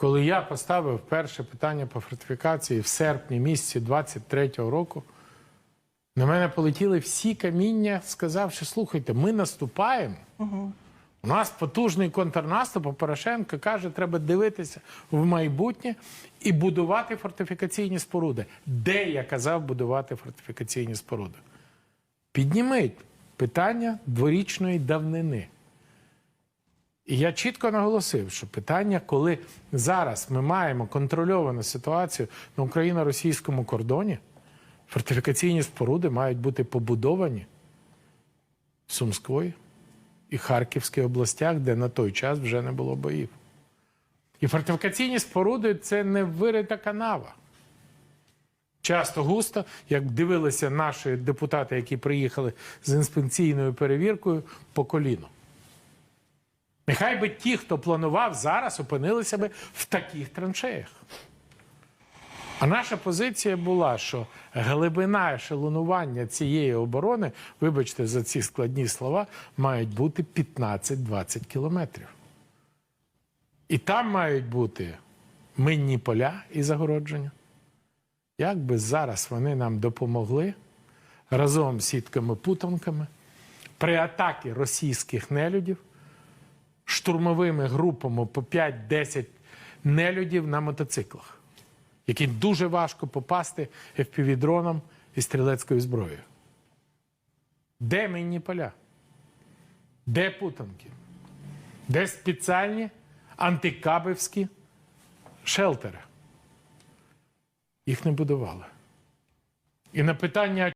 Коли я поставив перше питання по фортифікації в серпні місяці 23-го року, на мене полетіли всі каміння, сказавши: слухайте, ми наступаємо. У нас потужний контрнаступ, а Порошенко каже, треба дивитися в майбутнє і будувати фортифікаційні споруди. Де я казав будувати фортифікаційні споруди? Підніміть питання дворічної давнини. І я чітко наголосив, що питання, коли зараз ми маємо контрольовану ситуацію на україно-російському кордоні, фортифікаційні споруди мають бути побудовані в Сумської і Харківській областях, де на той час вже не було боїв. І фортифікаційні споруди це не вирита канава. Часто густо, як дивилися наші депутати, які приїхали з інспекційною перевіркою по коліну. Нехай би ті, хто планував зараз, опинилися би в таких траншеях. А наша позиція була, що глибина ешелонування цієї оборони, вибачте за ці складні слова, мають бути 15-20 кілометрів. І там мають бути минні поля і загородження. Як би зараз вони нам допомогли разом з сітками-путанками при атакі російських нелюдів штурмовими групами по 5-10 нелюдів на мотоциклах, які дуже важко попасти FPV-дроном і стрілецькою зброєю. Де мінні поля? Де путанки? Де спеціальні антикабівські шелтери? Їх не будували. І на питання,